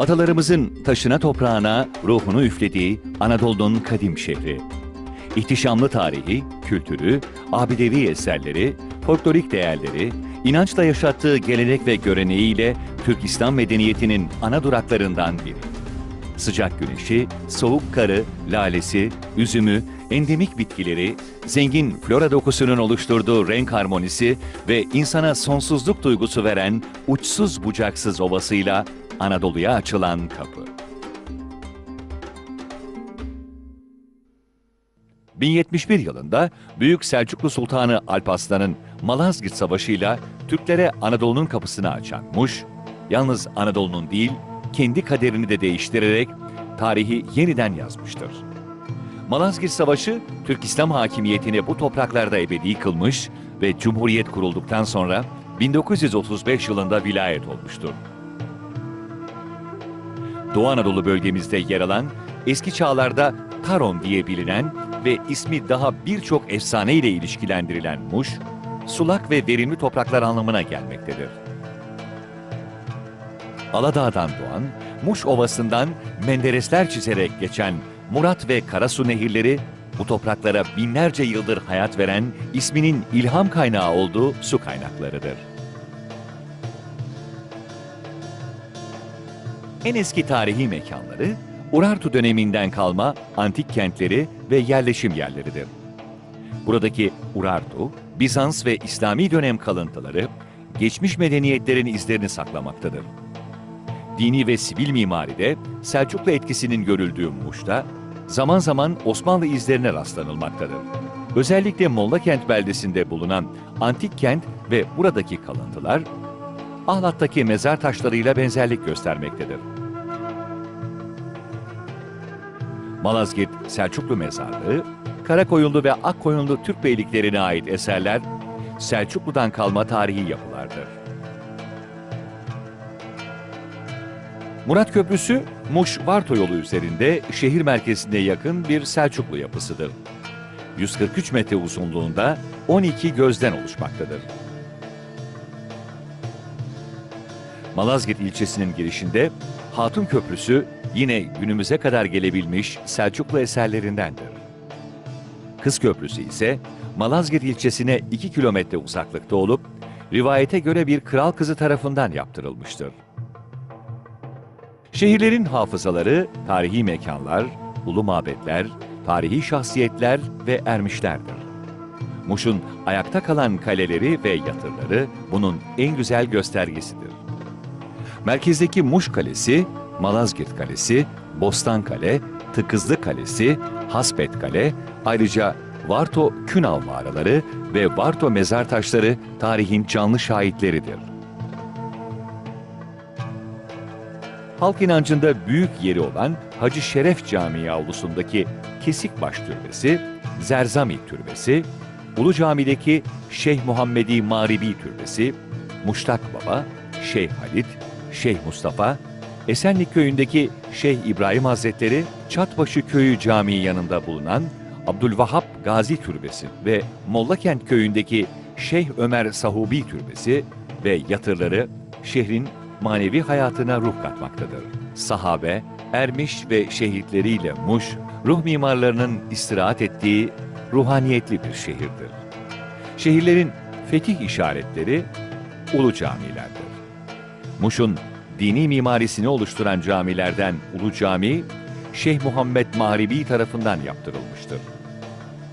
Atalarımızın taşına toprağına ruhunu üflediği Anadolu'nun kadim şehri. İhtişamlı tarihi, kültürü, abidevi eserleri, folklorik değerleri, inançla yaşattığı gelenek ve göreneğiyle Türk İslam medeniyetinin ana duraklarından biri. Sıcak güneşi, soğuk karı, lalesi, üzümü, endemik bitkileri, zengin flora dokusunun oluşturduğu renk harmonisi ve insana sonsuzluk duygusu veren uçsuz bucaksız ovasıyla Anadolu'ya açılan kapı. 1071 yılında Büyük Selçuklu Sultanı Alparslan'ın Malazgirt Savaşı'yla Türklere Anadolu'nun kapısını açan Muş, yalnız Anadolu'nun değil, kendi kaderini de değiştirerek tarihi yeniden yazmıştır. Malazgirt Savaşı, Türk İslam hakimiyetini bu topraklarda ebedi kılmış ve Cumhuriyet kurulduktan sonra 1935 yılında vilayet olmuştur. Doğu Anadolu bölgemizde yer alan, eski çağlarda Taron diye bilinen ve ismi daha birçok efsane ile ilişkilendirilen Muş, sulak ve verimli topraklar anlamına gelmektedir. Aladağ'dan doğan, Muş Ovası'ndan Menderesler çizerek geçen Murat ve Karasu nehirleri bu topraklara binlerce yıldır hayat veren isminin ilham kaynağı olduğu su kaynaklarıdır. En eski tarihi mekanları Urartu döneminden kalma antik kentleri ve yerleşim yerleridir. Buradaki Urartu, Bizans ve İslami dönem kalıntıları geçmiş medeniyetlerin izlerini saklamaktadır. Dini ve sivil mimaride Selçuklu etkisinin görüldüğü Muş'ta zaman zaman Osmanlı izlerine rastlanılmaktadır. Özellikle Mollakent beldesinde bulunan antik kent ve buradaki kalıntılar Ahlat'taki mezar taşlarıyla benzerlik göstermektedir. Malazgirt Selçuklu Mezarlığı, Karakoyunlu ve Akkoyunlu Türk beyliklerine ait eserler Selçuklu'dan kalma tarihi yapılardır. Murat Köprüsü, Muş-Varto yolu üzerinde şehir merkezine yakın bir Selçuklu yapısıdır. 143 metre uzunluğunda 12 gözden oluşmaktadır. Malazgirt ilçesinin girişinde Hatun Köprüsü yine günümüze kadar gelebilmiş Selçuklu eserlerindendir. Kız Köprüsü ise Malazgirt ilçesine 2 kilometre uzaklıkta olup rivayete göre bir kral kızı tarafından yaptırılmıştır. Şehirlerin hafızaları, tarihi mekanlar, ulu mabetler, tarihi şahsiyetler ve ermişlerdir. Muş'un ayakta kalan kaleleri ve yatırları bunun en güzel göstergesidir. Merkezdeki Muş Kalesi, Malazgirt Kalesi, Bostan Kale, Tıkızlı Kalesi, Hasbet Kale, ayrıca Varto Künav mağaraları ve Varto mezar taşları tarihin canlı şahitleridir. Halk inancında büyük yeri olan Hacı Şeref Camii avlusundaki Kesikbaş Türbesi, Zerzami Türbesi, Ulu Cami'deki Şeyh Muhammedi Mağribi Türbesi, Muştak Baba, Şeyh Halit, Şeyh Mustafa, Esenlik Köyü'ndeki Şeyh İbrahim Hazretleri, Çatbaşı Köyü Camii yanında bulunan Abdülvahap Gazi Türbesi ve Mollakent Köyü'ndeki Şeyh Ömer Sahubi Türbesi ve yatırları şehrin manevi hayatına ruh katmaktadır. Sahabe, ermiş ve şehitleriyle Muş, ruh mimarlarının istirahat ettiği ruhaniyetli bir şehirdir. Şehirlerin fetih işaretleri ulu camilerdir. Muş'un dini mimarisini oluşturan camilerden Ulu Cami, Şeyh Muhammed Mağribi tarafından yaptırılmıştır.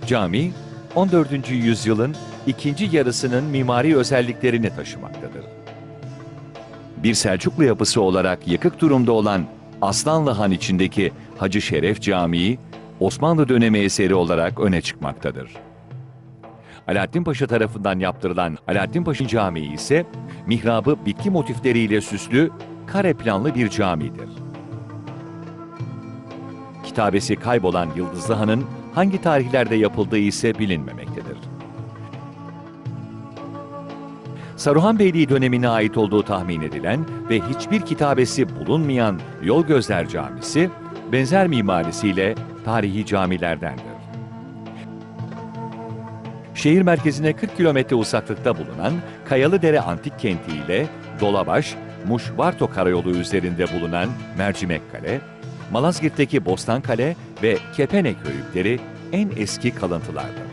Cami, 14. yüzyılın ikinci yarısının mimari özelliklerini taşımaktadır. Bir Selçuklu yapısı olarak yıkık durumda olan Aslanlı Han içindeki Hacı Şeref Camii, Osmanlı dönemi eseri olarak öne çıkmaktadır. Alaaddin Paşa tarafından yaptırılan Alaaddin Paşa Camii ise mihrabı bitki motifleriyle süslü, kare planlı bir camidir. Kitabesi kaybolan Yıldızlı Han'ın hangi tarihlerde yapıldığı ise bilinmemektedir. Saruhan Beyliği dönemine ait olduğu tahmin edilen ve hiçbir kitabesi bulunmayan Yol Gözler Camisi, benzer mimarisiyle tarihi camilerdendir. Şehir merkezine 40 kilometre uzaklıkta bulunan Kayalıdere Antik Kenti ile Dolabaş, Muş-Varto Karayolu üzerinde bulunan Mercimek Kale, Malazgirt'teki Bostan Kale ve Kepenek höyükleri en eski kalıntılardır.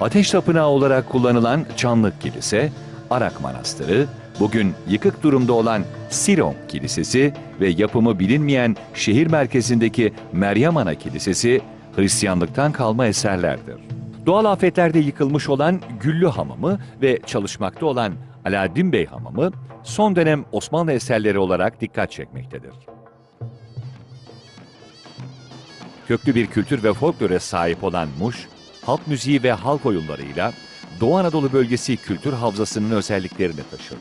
Ateş tapınağı olarak kullanılan Çanlık Kilise, Arak Manastırı, bugün yıkık durumda olan Siron Kilisesi ve yapımı bilinmeyen şehir merkezindeki Meryem Ana Kilisesi Hristiyanlıktan kalma eserlerdir. Doğal afetlerde yıkılmış olan Güllü Hamamı ve çalışmakta olan Alaaddin Bey Hamamı son dönem Osmanlı eserleri olarak dikkat çekmektedir. Köklü bir kültür ve folklore sahip olan Muş, halk müziği ve halk oyunlarıyla Doğu Anadolu bölgesi kültür havzasının özelliklerini taşır.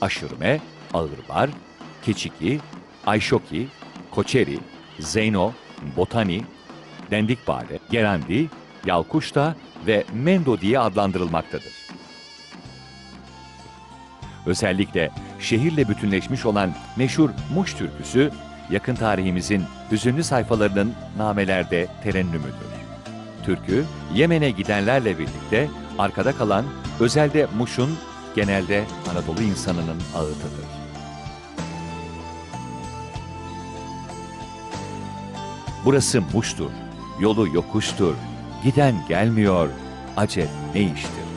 Aşırme, Ağırbar, Keçiki, Ayşoki, Koçeri, Zeyno, Botani, Dendikbare, Gerendi, Yalkuşta ve Mendo diye adlandırılmaktadır. Özellikle şehirle bütünleşmiş olan meşhur Muş türküsü, yakın tarihimizin hüzünlü sayfalarının namelerde terennümüdür. Türkü, Yemen'e gidenlerle birlikte arkada kalan, özelde Muş'un genelde Anadolu insanının ağıtıdır. Burası Muş'tur, yolu yokuştur, giden gelmiyor, acep ne iştir?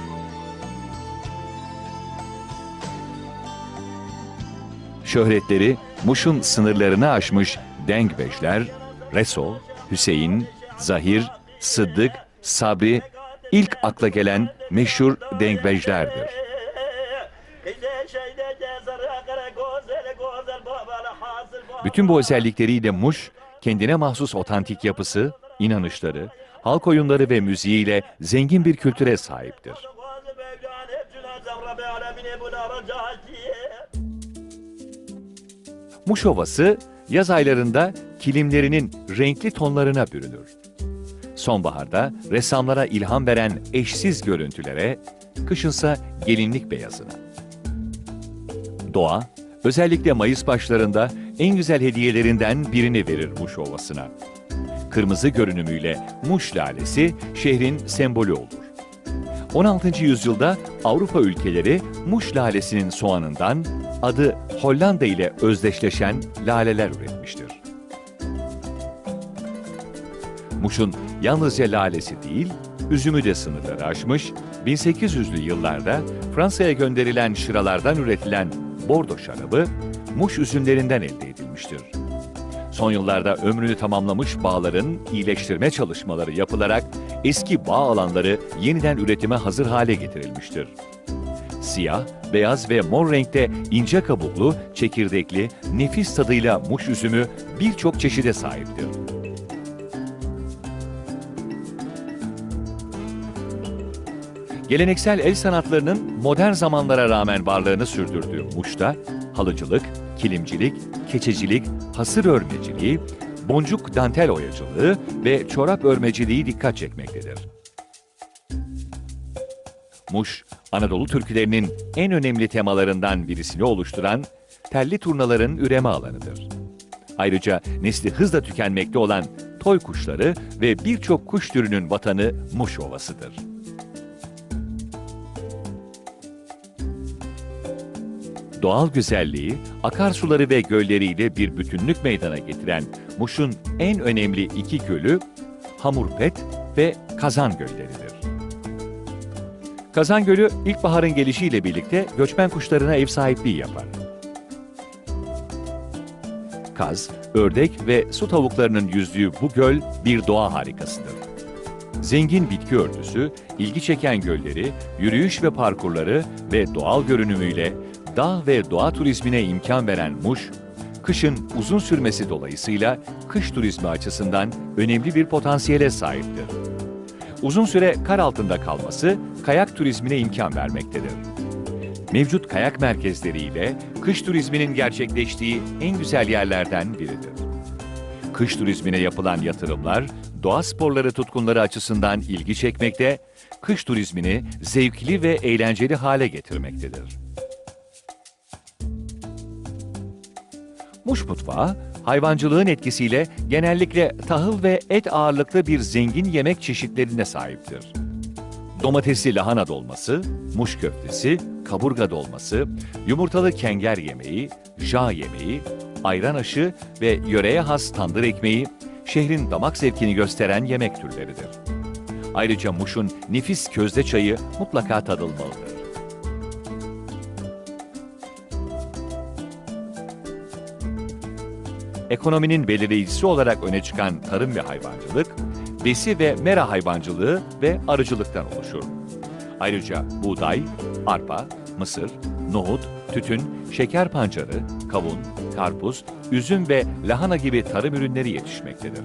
Şöhretleri Muş'un sınırlarını aşmış Dengbeşler, Reso, Hüseyin, Zahir, Sıddık, Sabri, ilk akla gelen meşhur Dengbejlerdir. Bütün bu özellikleriyle Muş, kendine mahsus otantik yapısı, inanışları, halk oyunları ve müziğiyle zengin bir kültüre sahiptir. Muş Ovası, yaz aylarında kilimlerinin renkli tonlarına bürünür. Sonbaharda ressamlara ilham veren eşsiz görüntülere, kışınsa gelinlik beyazına. Doğa, özellikle Mayıs başlarında en güzel hediyelerinden birini verir Muş Ovası'na. Kırmızı görünümüyle Muş lalesi şehrin sembolü olur. 16. yüzyılda Avrupa ülkeleri Muş lalesinin soğanından adı Hollanda ile özdeşleşen laleler üretmiştir. Muş'un yalnızca lalesi değil, üzümü de sınırları aşmış, 1800'lü yıllarda Fransa'ya gönderilen şıralardan üretilen bordo şarabı, Muş üzümlerinden elde edilmiştir. Son yıllarda ömrünü tamamlamış bağların iyileştirme çalışmaları yapılarak eski bağ alanları yeniden üretime hazır hale getirilmiştir. Siyah, beyaz ve mor renkte ince kabuklu, çekirdekli, nefis tadıyla muş üzümü birçok çeşide sahiptir. Geleneksel el sanatlarının modern zamanlara rağmen varlığını sürdürdüğü Muş'ta halıcılık, kilimcilik, keçecilik, hasır örmeciliği, boncuk dantel oyacılığı ve çorap örmeciliği dikkat çekmektedir. Muş, Anadolu türkülerinin en önemli temalarından birisini oluşturan telli turnaların üreme alanıdır. Ayrıca nesli hızla tükenmekte olan toy kuşları ve birçok kuş türünün vatanı Muş Ovası'dır. Doğal güzelliği, akarsuları ve gölleriyle bir bütünlük meydana getiren Muş'un en önemli iki gölü Hamurpet ve Kazan gölleridir. Kazan Gölü ilkbaharın gelişiyle birlikte göçmen kuşlarına ev sahipliği yapar. Kaz, ördek ve su tavuklarının yüzdüğü bu göl bir doğa harikasıdır. Zengin bitki örtüsü, ilgi çeken gölleri, yürüyüş ve parkurları ve doğal görünümüyle dağ ve doğa turizmine imkan veren Muş, kışın uzun sürmesi dolayısıyla kış turizmi açısından önemli bir potansiyele sahiptir. Uzun süre kar altında kalması kayak turizmine imkan vermektedir. Mevcut kayak merkezleriyle kış turizminin gerçekleştiği en güzel yerlerden biridir. Kış turizmine yapılan yatırımlar, doğa sporları tutkunları açısından ilgi çekmekte, kış turizmini zevkli ve eğlenceli hale getirmektedir. Muş mutfağı, hayvancılığın etkisiyle genellikle tahıl ve et ağırlıklı bir zengin yemek çeşitlerine sahiptir. Domatesli lahana dolması, muş köftesi, kaburga dolması, yumurtalı kenger yemeği, jağ yemeği, ayran aşı ve yöreye has tandır ekmeği, şehrin damak zevkini gösteren yemek türleridir. Ayrıca Muş'un nefis közde çayı mutlaka tadılmalıdır. Ekonominin belirleyicisi olarak öne çıkan tarım ve hayvancılık, besi ve mera hayvancılığı ve arıcılıktan oluşur. Ayrıca buğday, arpa, mısır, nohut, tütün, şeker pancarı, kavun, karpuz, üzüm ve lahana gibi tarım ürünleri yetişmektedir.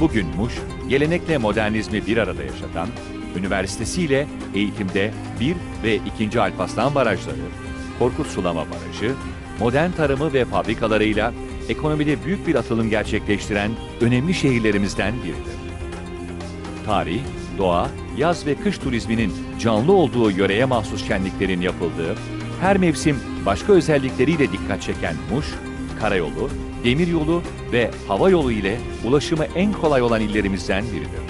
Bugün Muş, gelenekle modernizmi bir arada yaşatan, üniversitesiyle eğitimde 1 ve 2. Alparslan Barajları, Korkut Sulama Barajı, modern tarımı ve fabrikalarıyla ekonomide büyük bir atılım gerçekleştiren önemli şehirlerimizden biridir. Tarih, doğa, yaz ve kış turizminin canlı olduğu yöreye mahsus şenliklerin yapıldığı, her mevsim başka özellikleriyle dikkat çeken Muş, karayolu, demiryolu ve hava yolu ile ulaşımı en kolay olan illerimizden biridir.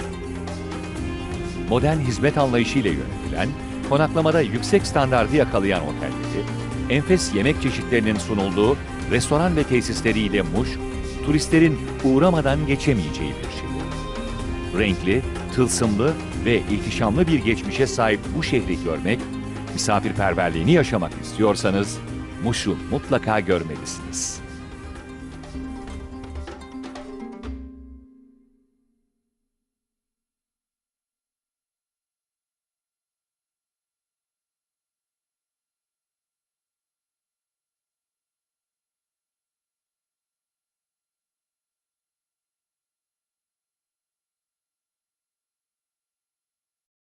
Modern hizmet anlayışıyla yönetilen, konaklamada yüksek standardı yakalayan otelleri, enfes yemek çeşitlerinin sunulduğu restoran ve tesisleriyle Muş, turistlerin uğramadan geçemeyeceği bir şehir. Renkli, tılsımlı ve ihtişamlı bir geçmişe sahip bu şehri görmek, misafirperverliğini yaşamak istiyorsanız Muş'u mutlaka görmelisiniz.